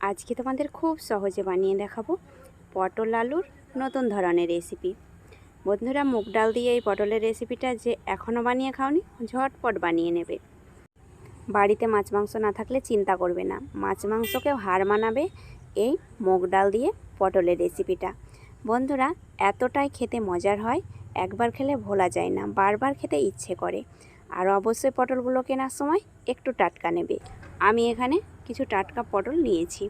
আজকে তোমাদের খুব সহজে বানিয়ে দেখাবো পটল আলুর নতুন ধরনের রেসিপি বন্ধুরা, মুগ ডাল দিয়ে এই পটলের রেসিপিটা যে এখনও বানিয়ে খাওনি, ঝটপট বানিয়ে নেবে। বাড়িতে মাছ মাংস না থাকলে চিন্তা করবে না। মাছ মাংসকেও হার মানাবে এই মুগ ডাল দিয়ে পটলের রেসিপিটা বন্ধুরা, এতটাই খেতে মজার হয়, একবার খেলে ভোলা যায় না, বারবার খেতে ইচ্ছে করে। আর অবশ্যই পটলগুলো কেনার সময় একটু টাটকা নেবে। আমি এখানে কিছু টাটকা পটল নিয়েছি।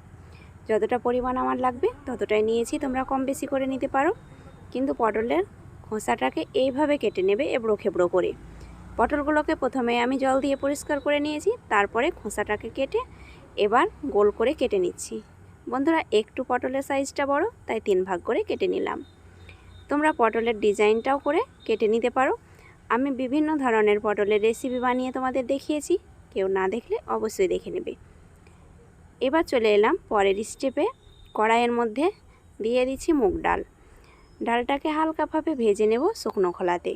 যতটা পরিমাণ আমার লাগবে ততটাই নিয়েছি, তোমরা কম বেশি করে নিতে পারো। কিন্তু পটলের খোসাটাকে এইভাবে কেটে নেবে এবড়ো খেবড়ো করে। পটলগুলোকে প্রথমে আমি জল দিয়ে পরিষ্কার করে নিয়েছি, তারপরে খোসাটাকে কেটে এবার গোল করে কেটে নিচ্ছি। বন্ধুরা, একটু পটলের সাইজটা বড়, তাই তিন ভাগ করে কেটে নিলাম। তোমরা পটলের ডিজাইনটাও করে কেটে নিতে পারো। আমি বিভিন্ন ধরনের পটলের রেসিপি বানিয়ে তোমাদের দেখিয়েছি। কেউ না দেখলে অবশ্যই দেখে নেবে। এবার চলে এলাম পরের স্টেপে কড়াইয়ের মধ্যে দিয়ে দিচ্ছি মুগ ডাল। ডালটাকে হালকাভাবে ভেজে নেব শুকনো খোলাতে।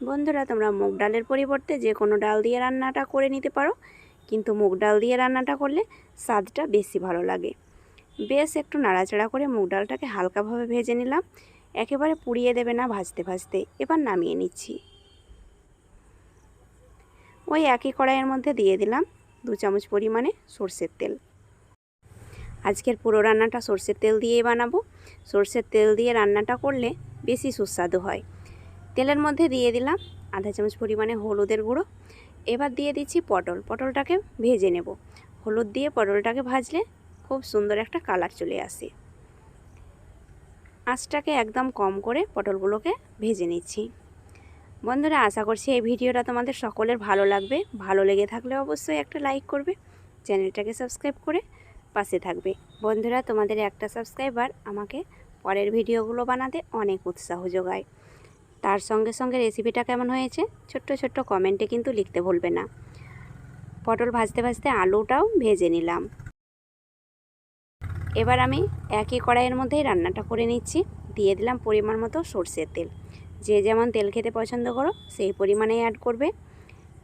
বন্ধুরা, তোমরা মুগ ডালের পরিবর্তে যে কোনো ডাল দিয়ে রান্নাটা করে নিতে পারো। কিন্তু মুগ ডাল দিয়ে রান্নাটা করলে স্বাদটা বেশি ভালো লাগে। বেশ একটু নাড়াচাড়া করে মুগ ডালটাকে হালকাভাবে ভেজে নিলাম। একেবারে পুড়িয়ে দেবে না ভাজতে ভাজতে। এবার নামিয়ে নিচ্ছি। ওই একই কড়াইয়ের মধ্যে দিয়ে দিলাম দু চামচ পরিমাণে সর্ষের তেল। আজকের পুরো রান্নাটা সর্ষের তেল দিয়েই বানাবো। সর্ষের তেল দিয়ে রান্নাটা করলে বেশি সুস্বাদু হয়। তেলের মধ্যে দিয়ে দিলাম আধা চামচ পরিমাণে হলুদের গুঁড়ো। এবার দিয়ে দিচ্ছি পটল। পটলটাকে ভেজে নেব। হলুদ দিয়ে পটলটাকে ভাজলে খুব সুন্দর একটা কালার চলে আসে। আঁচটাকে একদম কম করে পটলগুলোকে ভেজে নিচ্ছি। বন্ধুরা, আশা করছি এই ভিডিওটা তোমাদের সকলের ভালো লাগবে। ভালো লেগে থাকলে অবশ্যই একটা লাইক করবে, চ্যানেলটাকে সাবস্ক্রাইব করে পাশে থাকবে। বন্ধুরা, তোমাদের একটা সাবস্ক্রাইবার আমাকে পরের ভিডিওগুলো বানাতে অনেক উৎসাহ যোগায়। তার সঙ্গে সঙ্গে রেসিপিটা কেমন হয়েছে, ছোট্ট ছোট্ট কমেন্টে কিন্তু লিখতে ভুলবে না। পটল ভাজতে ভাজতে আলুটাও ভেজে নিলাম। এবার আমি একই কড়াইয়ের মধ্যেই রান্নাটা করে নিচ্ছি। দিয়ে দিলাম পরিমাণ মতো সর্ষের তেল। যে যেমন তেল খেতে পছন্দ করো, সেই পরিমাণেই অ্যাড করবে।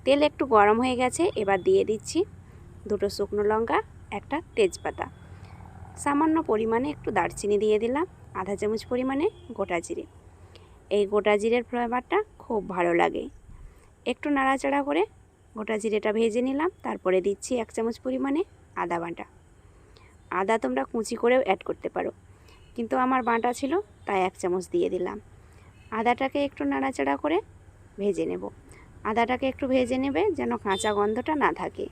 তেল একটু গরম হয়ে গেছে, এবার দিয়ে দিচ্ছি দুটো শুকনো লঙ্কা, একটা তেজপাতা। সামান্য পরিমাণে একটু দারচিনি দিয়ে দিলাম, আধা চামচ পরিমাণে গোটা জিরে। এই গোটা জিরের ফ্লেভারটা খুব ভালো লাগে। একটু নাড়াচাড়া করে গোটা জিরেটা ভেজে নিলাম, তারপরে দিচ্ছি এক চামচ পরিমাণে আদা বাটা। আদা তোমরা কুচি করেও অ্যাড করতে পারো, কিন্তু আমার বাটা ছিল, তাই এক চামচ দিয়ে দিলাম। আদাটাকে একটু নাড়াচাড়া করে ভেজে নেব। আদাটাকে একটু ভেজে নেবে যেন কাঁচা গন্ধটা না থাকে।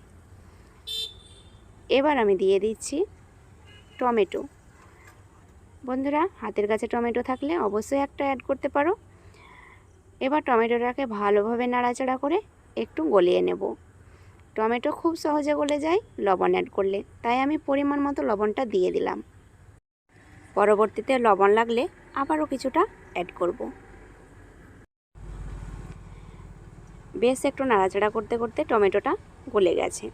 এবার আমি দিয়ে দিচ্ছি টমেটো। বন্ধুরা, হাতের কাছে টমেটো থাকলে অবশ্যই একটা অ্যাড করতে পারো। এবার টমেটোটাকে ভালোভাবে নাড়াচাড়া করে একটু গলিয়ে নেব। টমেটো খুব সহজে গলে যায় লবণ অ্যাড করলে, তাই আমি পরিমাণ মতো লবণটা দিয়ে দিলাম। পরবর্তীতে লবণ লাগলে আবারও কিছুটা অ্যাড করব। বেশ একটু নাড়াচাড়া করতে করতে টমেটোটা গলে গেছে।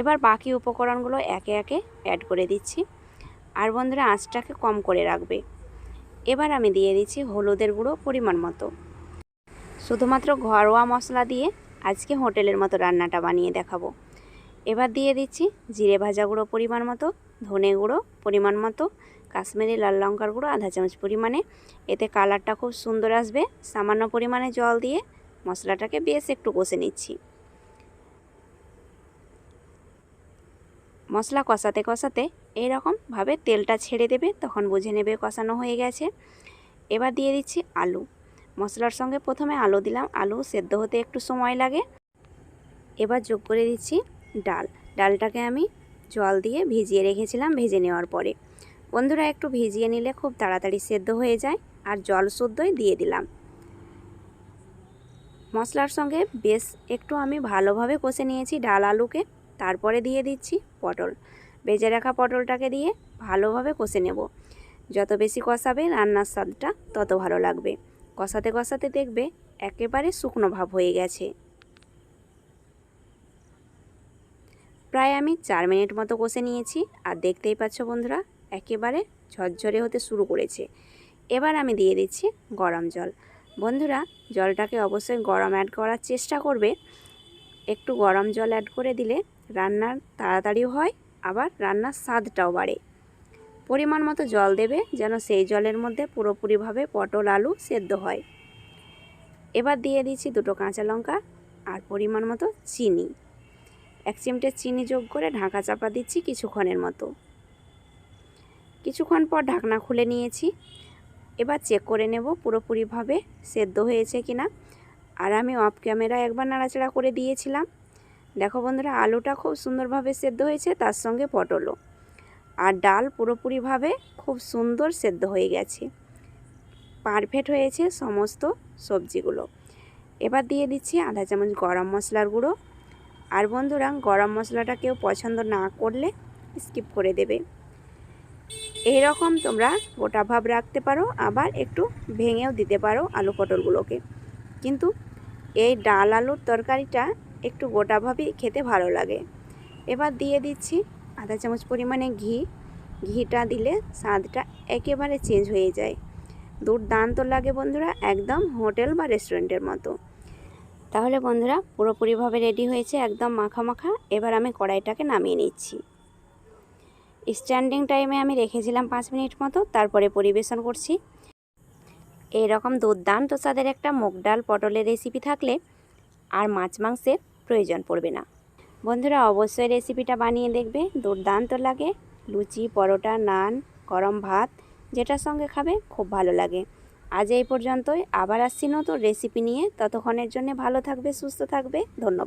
এবার বাকি উপকরণগুলো একে একে অ্যাড করে দিচ্ছি। আর বন্ধুরা, আঁচটাকে কম করে রাখবে। এবার আমি দিয়ে দিচ্ছি হলুদের গুঁড়ো পরিমাণ মতো। শুধুমাত্র ঘরোয়া মশলা দিয়ে আজকে হোটেলের মতো রান্নাটা বানিয়ে দেখাবো। এবার দিয়ে দিচ্ছি জিরে ভাজা গুঁড়ো পরিমাণ মতো, ধনে গুঁড়ো পরিমাণ মতো, কাশ্মীরি লাল লঙ্কার গুঁড়ো আধা চামচ পরিমাণে। এতে কালারটা খুব সুন্দর আসবে। সামান্য পরিমাণে জল দিয়ে মশলাটাকে বেশ একটু কষে নিচ্ছি। মশলা কষাতে কষাতে এইরকমভাবে তেলটা ছেড়ে দেবে, তখন বুঝে নেবে কষানো হয়ে গেছে। এবার দিয়ে দিচ্ছি আলু। মশলার সঙ্গে প্রথমে আলু দিলাম। আলু সেদ্ধ হতে একটু সময় লাগে। এবার যোগ করে দিচ্ছি ডাল। ডালটাকে আমি জল দিয়ে ভিজিয়ে রেখেছিলাম ভেজে নেওয়ার পরে। বন্ধুরা, একটু ভিজিয়ে নিলে খুব তাড়াতাড়ি সেদ্ধ হয়ে যায়। আর জল শুদ্ধই দিয়ে দিলাম। মশলার সঙ্গে বেশ একটু আমি ভালোভাবে কষে নিয়েছি ডাল আলুকে। তারপরে দিয়ে দিচ্ছি পটল। বেজে রাখা পটলটাকে দিয়ে ভালোভাবে কষে নেব। যত বেশি কষাবে রান্নার স্বাদটা তত ভালো লাগবে। কষাতে কষাতে দেখবে একেবারে শুকনো ভাব হয়ে গেছে। প্রায় আমি চার মিনিট মতো কষে নিয়েছি আর দেখতেই পাচ্ছ বন্ধুরা, একেবারে ঝরঝরে হতে শুরু করেছে। এবার আমি দিয়ে দিচ্ছি গরম জল। বন্ধুরা, জলটাকে অবশ্যই গরম অ্যাড করার চেষ্টা করবে। একটু গরম জল অ্যাড করে দিলে রান্নার তাড়াতাড়িও হয়, আবার রান্নার স্বাদটাও বাড়ে। পরিমাণ মতো জল দেবে যেন সেই জলের মধ্যে পুরোপুরিভাবে পটল, আলু সেদ্ধ হয়। এবার দিয়ে দিচ্ছি দুটো কাঁচা লঙ্কা আর পরিমাণ মতো চিনি। এক চিমটে চিনি যোগ করে ঢাকা চাপা দিচ্ছি কিছুক্ষণের মতো। কিছুক্ষণ পর ঢাকনা খুলে নিয়েছি। এবার চেক করে নেব পুরোপুরিভাবে সেদ্ধ হয়েছে কি না। আর আমি অফ ক্যামেরা একবার নাড়াচাড়া করে দিয়েছিলাম। দেখো বন্ধুরা, আলুটা খুব সুন্দরভাবে সেদ্ধ হয়েছে, তার সঙ্গে পটলও। আর ডাল পুরোপুরিভাবে খুব সুন্দর সেদ্ধ হয়ে গেছে। পারফেক্ট হয়েছে সমস্ত সবজিগুলো। এবার দিয়ে দিচ্ছি আধা চামচ গরম মশলার গুঁড়ো। আর বন্ধুরা, গরম মশলাটা কেউ পছন্দ না করলে স্কিপ করে দেবে। এই রকম তোমরা গোটা ভাব রাখতে পারো, আবার একটু ভেঙেও দিতে পারো আলু পটলগুলোকে। কিন্তু এই ডাল আলুর তরকারিটা একটু গোটা গোটাভাবেই খেতে ভালো লাগে। এবার দিয়ে দিচ্ছি আধা চামচ পরিমাণে ঘি। ঘিটা দিলে স্বাদটা একেবারে চেঞ্জ হয়ে যায়। দুর্দান্ত লাগে বন্ধুরা, একদম হোটেল বা রেস্টুরেন্টের মতো। তাহলে বন্ধুরা পুরোপুরিভাবে রেডি হয়েছে, একদম মাখা মাখা। এবার আমি কড়াইটাকে নামিয়ে নিচ্ছি। স্ট্যান্ডিং টাইমে আমি রেখেছিলাম পাঁচ মিনিট মতো, তারপরে পরিবেশন করছি। এই রকম দুর্দান্ত স্বাদের একটা মুগ ডাল পটলের রেসিপি থাকলে আর মাছ মাংসের প্রয়োজন পড়বে না। বন্ধুরা, অবশ্যই রেসিপিটা বানিয়ে দেখবে, দুর্দান্ত লাগে। লুচি, পরোটা, নান, গরম ভাত যেটার সঙ্গে খাবে খুব ভালো লাগে। আজ এই পর্যন্তই, আবার আসছি নতুন রেসিপি নিয়ে। ততক্ষণের জন্য ভালো থাকবে, সুস্থ থাকবে। ধন্যবাদ।